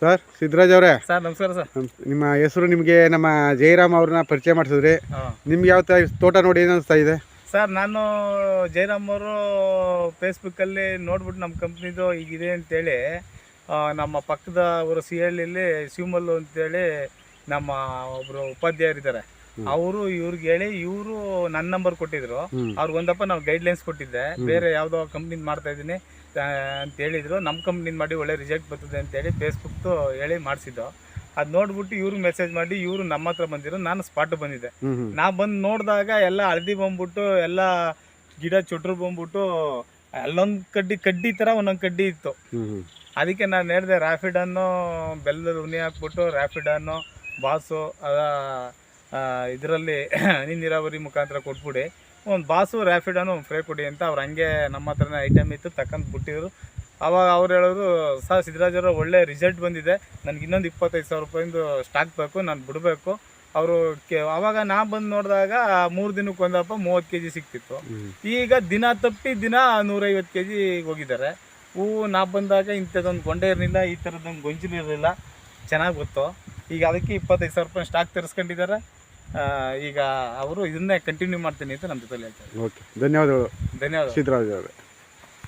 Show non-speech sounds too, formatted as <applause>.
Sir Siddaraj ಅವರೇ. Sir ನಮಸ್ಕಾರ sir. ನಿಮ್ಮ ಹೆಸರು ನಿಮಗೆ ನಮ್ಮ ಜಯರಾಮ್ ಅವ್ರನ್ನ ಪರಿಚಯ ಮಾಡಿಸಿದ್ರಿ. ನಿಮ್ಗೆ ಯಾವ ಥರ ತೋಟ ನೋಡಿ ಏನು ಅನಿಸ್ತಾ ಇದೆ? ಸರ್ ನಾನು ಜಯರಾಮ್ ಅವರು ಫೇಸ್ಬುಕ್ಕಲ್ಲಿ ನೋಡ್ಬಿಟ್ಟು ನಮ್ಮ ಕಂಪ್ನಿದು ಈಗಿದೆ ಅಂತೇಳಿ ನಮ್ಮ ಪಕ್ಕದ ಅವರು ಸಿ ಹಳ್ಳಿಯಲ್ಲಿ ಶಿವಮಲ್ಲು ಅಂತೇಳಿ ನಮ್ಮ ಒಬ್ಬರು ಉಪಾಧ್ಯಾಯರಿದ್ದಾರೆ. ಅವರು ಇವ್ರಿಗೆ ಹೇಳಿ ಇವರು ನನ್ನ ನಂಬರ್ ಕೊಟ್ಟಿದ್ರು. ಅವ್ರಿಗೆ ಒಂದಪ್ಪ ನಾವು ಗೈಡ್ಲೈನ್ಸ್ ಕೊಟ್ಟಿದ್ದೆ. ಬೇರೆ ಯಾವುದೋ ಕಂಪ್ನಿದ್ ಮಾಡ್ತಾ ಇದೀನಿ ಅಂತ ಹೇಳಿದ್ರು. ನಮ್ಮ ಕಂಪ್ನಿದ್ ಮಾಡಿ ಒಳ್ಳೆ ರಿಸಲ್ಟ್ ಬರ್ತದೆ ಅಂತೇಳಿ ಫೇಸ್ಬುಕ್ದು ಹೇಳಿ ಮಾಡಿಸಿದ್ದು. ಅದು ನೋಡ್ಬಿಟ್ಟು ಇವ್ರಿಗೆ ಮೆಸೇಜ್ ಮಾಡಿ ಇವರು ನಮ್ಮ ಹತ್ರ ಬಂದಿರೋ ನಾನು ಸ್ಪಾಟ್ ಬಂದಿದ್ದೆ. ನಾ ಬಂದು ನೋಡಿದಾಗ ಎಲ್ಲ ಹಳದಿ ಬಂದ್ಬಿಟ್ಟು ಎಲ್ಲ ಗಿಡ ಚುಟ್ರು ಬಂದ್ಬಿಟ್ಟು ಅಲ್ಲೊಂದು ಕಡ್ಡಿ ಕಡ್ಡಿ ತರ ಒಂದೊಂದು ಕಡ್ಡಿ ಇತ್ತು. ಅದಕ್ಕೆ ನಾನು ಹೇಳಿದೆ ರ್ಯಾಪಿಡನ್ನು ಬೆಲ್ಲದ ಉನಿ ಹಾಕ್ಬಿಟ್ಟು ರ್ಯಾಪಿಡನ್ನು ಬಾಸು ಅದ ಇದರಲ್ಲಿ <clears throat> ಹನಿ ನೀರಾವರಿ ಮುಖಾಂತರ ಕೊಟ್ಬಿಡಿ. ಒಂದು ಬಾಸು ರ್ಯಾಫಿಡನ್ನು ಫ್ರೇ ಫ್ರೈ ಕೊಡಿ ಅಂತ ಅವ್ರು ಹಂಗೆ ನಮ್ಮ ಹತ್ರನೇ ಐಟಮ್ ಇತ್ತು ತಕ್ಕಂತ ಬಿಟ್ಟಿದ್ರು. ಅವಾಗ ಅವ್ರು ಹೇಳೋರು ಸರ್ ಸಿದ್ದರಾಜರು ಒಳ್ಳೆ ರಿಸಲ್ಟ್ ಬಂದಿದೆ. ನನಗೆ ಇನ್ನೊಂದು ಇಪ್ಪತ್ತೈದು ಸಾವಿರ ರೂಪಾಯಿಂದು ಸ್ಟಾಕ್ ಬೇಕು ನಾನು ಬಿಡಬೇಕು. ಅವರು ಕೆ ಅವಾಗ ನಾ ಬಂದು ನೋಡಿದಾಗ ಮೂರು ದಿನಕ್ಕೆ ಒಂದಪ್ಪ ಮೂವತ್ತು ಕೆ ಜಿ ಸಿಕ್ತಿತ್ತು ಈಗ ದಿನ ತಪ್ಪಿ ದಿನ ನೂರೈವತ್ತು ಕೆ ಜಿ ಹೋಗಿದ್ದಾರೆ. ಹೂವು ನಾ ಬಂದಾಗ ಇಂಥದ್ದೊಂದು ಗೊಂಡೆ ಇರಲಿಲ್ಲ ಈ ಥರದ್ದೊಂದು ಗೊಂಚಲು ಇರಲಿಲ್ಲ. ಚೆನ್ನಾಗಿ ಗೊತ್ತು. ಈಗ ಅದಕ್ಕೆ ಇಪ್ಪತ್ತೈದು ಸಾವಿರ ರೂಪಾಯಿ ಸ್ಟಾಕ್ ತರಿಸ್ಕೊಂಡಿದ್ದಾರೆ. ಈಗ ಅವರು ಇದನ್ನೇ ಕಂಟಿನ್ಯೂ ಮಾಡ್ತೀನಿ ಅಂತ ನಮ್ಮ ಜೊತೆಲಿ ಹೇಳ್ತಾರೆ. ಓಕೆ ಧನ್ಯವಾದಗಳು. ಧನ್ಯವಾದ ಸಿದ್ದರಾಜ್ ಅವರೇ.